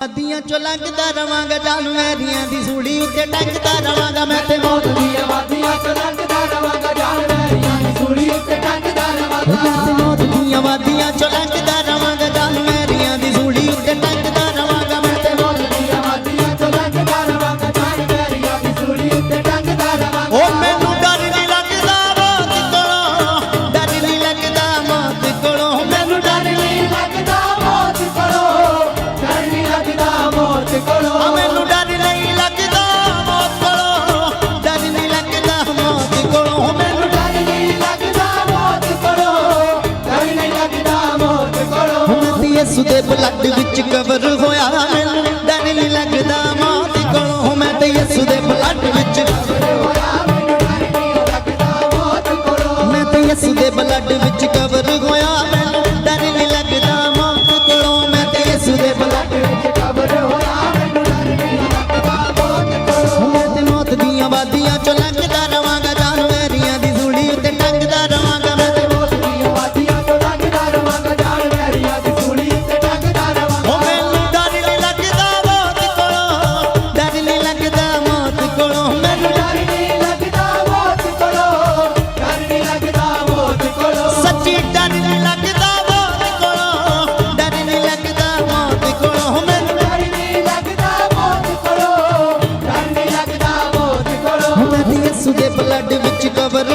ਆਦੀਆਂ ਚੋਂ ਲੰਘਦਾ ਰਵਾਂਗਾ ਜਾਨ ਮੈਰੀਆਂ ਦੀ ਸੂੜੀ ਉੱਤੇ ਟੰਗਦਾ ਰਵਾਂਗਾ, ਮੈਂ ਤੇ ਮੌਤ ਦੀ ਆਵਾਦੀਆਂ ਚੋਂ ਲੰਘਦਾ। ਦੇ ਬਲੱਡ ਵਿੱਚ ਕਵਰ ਹੋਇਆ ਮੈਨੂੰ। ਡਰ ਨਹੀਂ ਲੱਗਦਾ ਮੌਤ ਕੋਲੋਂ, ਮੈਂ ਤੇ ਯਿਸੂ ਦੇ ਬਲੱਡ ਵਿੱਚ। ਮੈਂ ਤੇ ਯਿਸੂ ਦੇ ਬਲੱਡ ਵਿੱਚ ਕਵਰ ਇਸ ਦੇ ਬਲੱਡ ਵਿੱਚ ਕਵਰ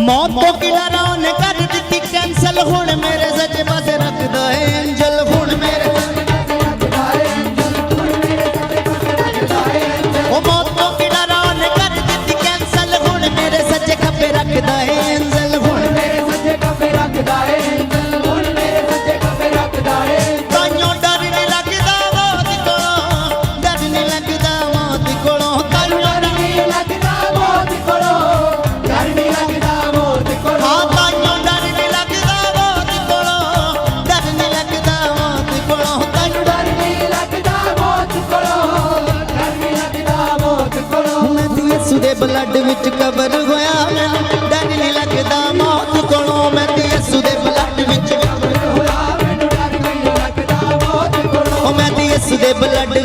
ਮੌਤ ਤੋਂ ਕਿਨਾਰਾ ਉਹਨੇ ਕਰ ਦਿੱਤੀ ਕੈਨਸਲ ਹੁਣ ਮੇਰੇ ਸੱਜੇ ਪਾਸੇ ਰੱਖਦਾ ਏ ਐਂਜਲ ਬਲੱਡ ਵਿੱਚ ਕਬਰ ਹੋਇਆ ਮੈਨੂੰ ਡਰ ਨਹੀਂ ਲੱਗਦਾ ਮੌਤ ਕੋਲੋਂ ਮੈਂ ਤੇ ਦੇ ਬਲੱਡ ਵਿੱਚ ਕਬਰ ਹੋਇਆ। ਮੈਨੂੰ ਡਰ ਨਹੀਂ ਲੱਗਦਾ ਮੌਤ ਕੋਲੋਂ। ਮੈਂ ਤੇ ਦੇ ਬਲੱਡ